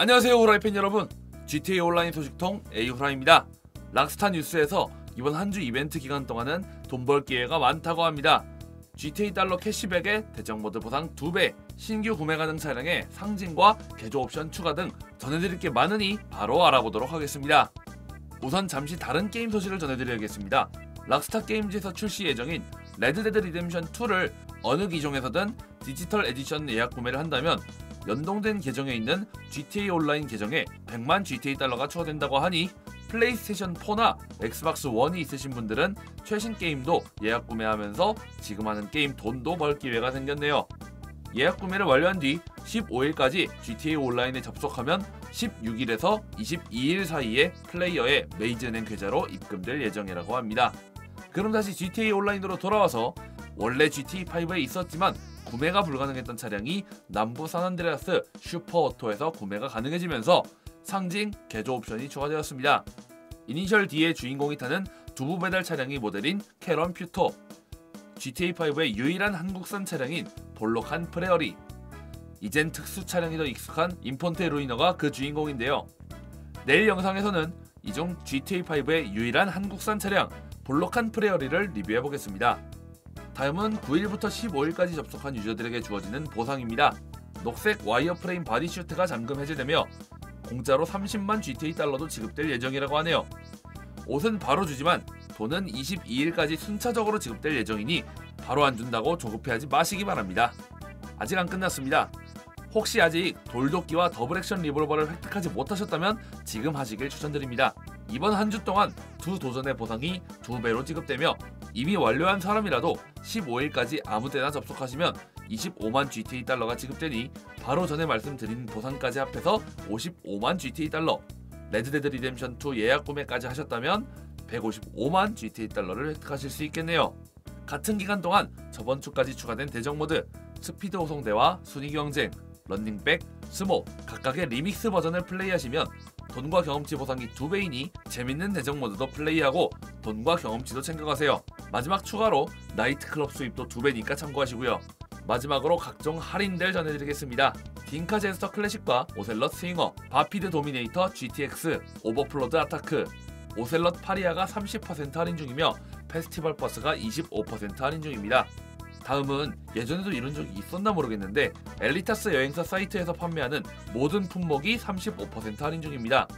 안녕하세요 후라이팬 여러분. GTA 온라인 소식통 에이후라입니다. 락스타 뉴스에서 이번 한 주 이벤트 기간 동안은 돈 벌 기회가 많다고 합니다. GTA 달러 캐시백에 대적 모드 보상 2배 신규 구매 가능 차량에 상징과 개조 옵션 추가 등 전해드릴 게 많으니 바로 알아보도록 하겠습니다. 우선 잠시 다른 게임 소식을 전해드려야겠습니다. 락스타 게임즈에서 출시 예정인 레드데드 리뎀션 2를 어느 기종에서든 디지털 에디션 예약 구매를 한다면 연동된 계정에 있는 GTA 온라인 계정에 100만 GTA 달러가 추가된다고 하니 플레이스테이션 4나 엑스박스 1이 있으신 분들은 최신 게임도 예약 구매하면서 지금 하는 게임 돈도 벌 기회가 생겼네요. 예약 구매를 완료한 뒤 15일까지 GTA 온라인에 접속하면 16일에서 22일 사이에 플레이어의 메이즈은행 계좌로 입금될 예정이라고 합니다. 그럼 다시 GTA 온라인으로 돌아와서 원래 GTA5에 있었지만 구매가 불가능했던 차량이 남부 산안드레아스 슈퍼오토에서 구매가 가능해지면서 상징 개조 옵션이 추가되었습니다. 이니셜 D의 주인공이 타는 두부 배달 차량이 모델인 캐런 퓨터 GTA5의 유일한 한국산 차량인 볼록한 프레어리 이젠 특수 차량이 더 익숙한 인폰테 루이너가 그 주인공인데요. 내일 영상에서는 이 중 GTA5의 유일한 한국산 차량 볼록한 프레어리를 리뷰해보겠습니다. 다음은 9일부터 15일까지 접속한 유저들에게 주어지는 보상입니다. 녹색 와이어프레임 바디슈트가 잠금 해제되며 공짜로 30만 GTA 달러도 지급될 예정이라고 하네요. 옷은 바로 주지만 돈은 22일까지 순차적으로 지급될 예정이니 바로 안 준다고 조급해하지 마시기 바랍니다. 아직 안 끝났습니다. 혹시 아직 돌도끼와 더블 액션 리볼버를 획득하지 못하셨다면 지금 하시길 추천드립니다. 이번 한 주 동안 두 도전의 보상이 두 배로 지급되며 이미 완료한 사람이라도 15일까지 아무 때나 접속하시면 25만 GTA 달러가 지급되니 바로 전에 말씀드린 보상까지 합해서 55만 GTA 달러 레드데드 리뎀션 2 예약 구매까지 하셨다면 155만 GTA 달러를 획득하실 수 있겠네요. 같은 기간 동안 저번 주까지 추가된 대적 모드 스피드 호송대와 순위 경쟁, 런닝백, 스모 각각의 리믹스 버전을 플레이하시면 돈과 경험치 보상이 2배이니 재밌는 대적 모드도 플레이하고 돈과 경험치도 챙겨가세요. 마지막 추가로 나이트클럽 수입도 2배니까 참고하시고요. 마지막으로 각종 할인들 전해드리겠습니다. 딩카 제스터 클래식과 오셀럿 스윙어, 바피드 도미네이터 GTX, 오버플로드 아타크, 오셀럿 파리아가 30% 할인 중이며 페스티벌 버스가 25% 할인 중입니다. 다음은 예전에도 이런 적이 있었나 모르겠는데 엘리타스 여행사 사이트에서 판매하는 모든 품목이 35% 할인 중입니다.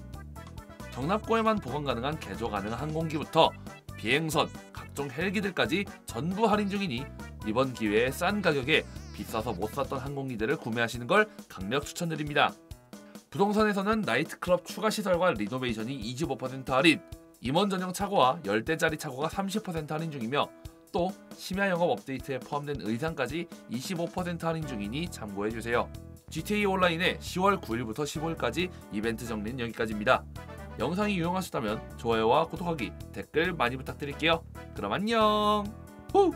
정납고에만 보관 가능한 개조 가능한 항공기부터 비행선, 각종 헬기들까지 전부 할인 중이니 이번 기회에 싼 가격에 비싸서 못 샀던 항공기들을 구매하시는 걸 강력 추천드립니다. 부동산에서는 나이트클럽 추가 시설과 리노베이션이 25% 할인, 임원 전용 차고와 10대짜리 차고가 30% 할인 중이며 또 심야 영업 업데이트에 포함된 의상까지 25% 할인 중이니 참고해주세요. GTA 온라인의 10월 9일부터 15일까지 이벤트 정리는 여기까지입니다. 영상이 유용하셨다면 좋아요와 구독하기, 댓글 많이 부탁드릴게요. 그럼 안녕! 후!